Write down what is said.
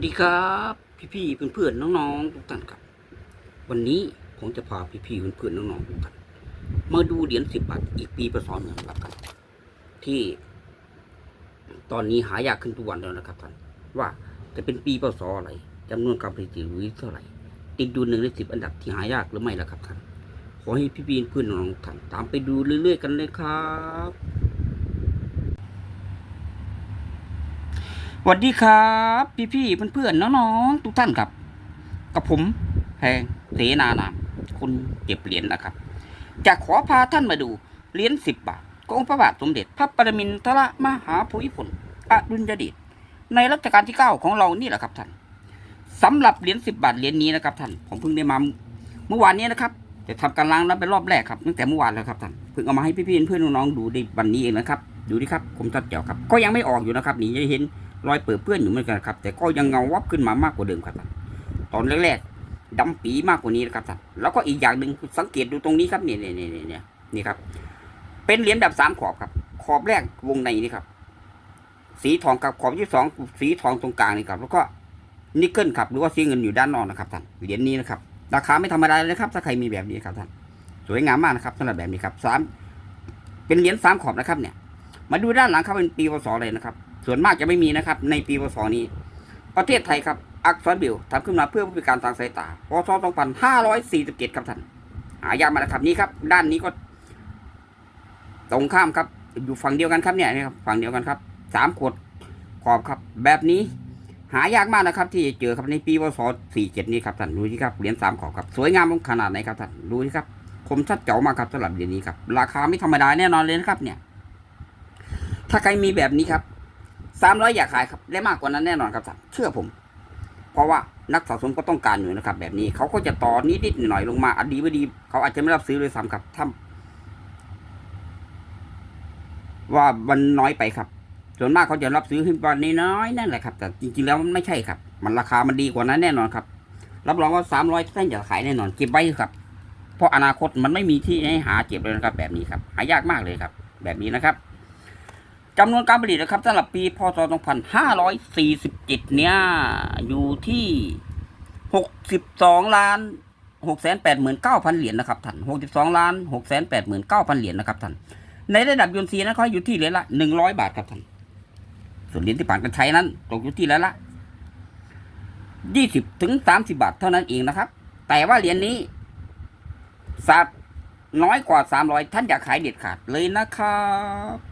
วัสดีครับ พี่ๆเพื่อนๆน้องๆทุกท่านครับ วันนี้ผมจะพาพี่ๆเพื่อนๆน้องๆทุกท่านมาดูเหรียญสิบบาทอีกปีประสอนหนึ่งครับท่านที่ ตอนนี้หายากขึ้นทุกวันแล้วนะครับท่านว่าจะเป็นปีพศอะไรจำนวนการผลิตหรือเท่าไหร่ติดดูหนึ่งในสิบอันดับที่หายากหรือไม่ล่ะครับท่านขอให้พี่ๆเพื่อนๆน้องๆทุกท่านตามไปดูเรื่อยๆกันเลยครับ สวัสดีครับ พี่ๆเพื่อนๆน้องๆทุกท่านครับ กับผมแพงเสนานามคนเก็บเหรียญนะครับ จะขอพาท่านมาดูเหรียญสิบบาทขององค์พระบาทสมเด็จพระปรมินทรมหาภูมิพลอดุลยเดชในรัชกาลที่เก้าของเรานี่แหละครับท่านสำหรับเหรียญสิบบาทเหรียญนี้นะครับท่านผมเพิ่งได้มาเมื่อวานนี้นะครับจะทำการล้างน้ำเป็นรอบแรกครับตั้งแต่เมื่อวานแล้วครับท่านเพิ่งเอามาให้พี่ๆเพื่อนๆน้องๆดูในวันนี้เองนะครับ ดูดิครับผมตัดเจียวครับ ก็ยังไม่ออกอยู่นะครับนี่จะเห็น รอยเปื้อนเปื้อนอยู่เหมือนกันครับ แต่ก็ยังเงาวับขึ้นมามากกว่าเดิมครับท่านตอนแรกๆดำปีมากกว่านี้นะครับท่านแล้วก็อีกอย่างหนึ่งสังเกตดูตรงนี้ครับเนี่ยเนี่ยเนี่ยเนี่ยนี่ครับ เป็นเหรียญแบบสามขอบครับ ขอบแรกวงในนี่ครับ สีทองกับขอบที่สองสีทองตรงกลางนี่ครับ แล้วก็นิกเกิลครับหรือว่าสีเงินอยู่ด้านนอกนะครับท่านเหรียญนี้นะครับราคาไม่ธรรมดาเลยครับ ถ้าใครมีแบบนี้ครับท่านสวยงามมากนะครับสำหรับแบบนี้ครับสามเป็นเหรียญสามขอบนะครับเนี่ย มาดูด้านหลังครับเป็นปีพศเลยนะครับ ส่วนมากจะไม่มีนะครับ ในปีพศนี้ ประเทศไทยครับอักษรบิลทำขึ้นมาเพื่อผู้พิการทางสายตาพศ2547 ครับท่านหายากมาแล้วครับนี่ครับ ด้านนี้ก็ ตรงข้ามครับ อยู่ฝั่งเดียวกันครับเนี่ยนี่ครับฝั่งเดียวกันครับสามขวดขอบครับ แบบนี้ หายากมากนะครับ ที่จะเจอครับในปีพศ47นี้ครับท่านดูที่ครับเหรียญสามขอบครับ สวยงามขนาดไหนครับท่านดูที่ครับคมชัดเจ๋วมากครับสำหรับเหรียญนี้ครับราคาไม่ธรรมดาแน่นอนเลยนะครับเนี่ย ถ้าใครมีแบบนี้ครับ สามร้อยอยากขายครับได้มากกว่านั้นแน่นอนครับเชื่อผม เพราะว่านักสะสมก็ต้องการอยู่นะครับ แบบนี้เขาก็จะต่อนิดนิดๆหน่อยๆลงมาอดีไม่ดีเขาอาจจะไม่รับซื้อเลยซ้ำครับถ้าว่ามันน้อยไปครับ ส่วนมากเขาจะรับซื้อขึ้นวันนี้น้อยนั่นแหละครับ แต่จริงๆแล้วมันไม่ใช่ครับ มันราคามันดีกว่านั้นแน่นอนครับ รับรองว่าสามร้อยท่านจะขายแน่นอนเก็บไว้ครับ เพราะอนาคตมันไม่มีที่ให้หาเก็บเลยนะครับ แบบนี้ครับ หายากมากเลยครับ แบบนี้นะครับ จำนวนการผลิตนะครับสำหรับปีพศ 2547 เนี่ย อยู่ที่ 62 ล้าน 689,000 เหรียญนะครับท่าน 62 ล้าน 689,000 เหรียญนะครับท่าน ในระดับยูนซีนั้นเขาอยู่ที่เหรียญละ 100 บาทครับท่าน ส่วนเหรียญที่ผ่านการใช้นั้นตกอยู่ที่เหรียญละ 20 ถึง 30 บาทเท่านั้นเองนะครับ แต่ว่าเหรียญนี้สับน้อยกว่า 300 ท่านอยากขายเด็ดขาดเลยนะครับ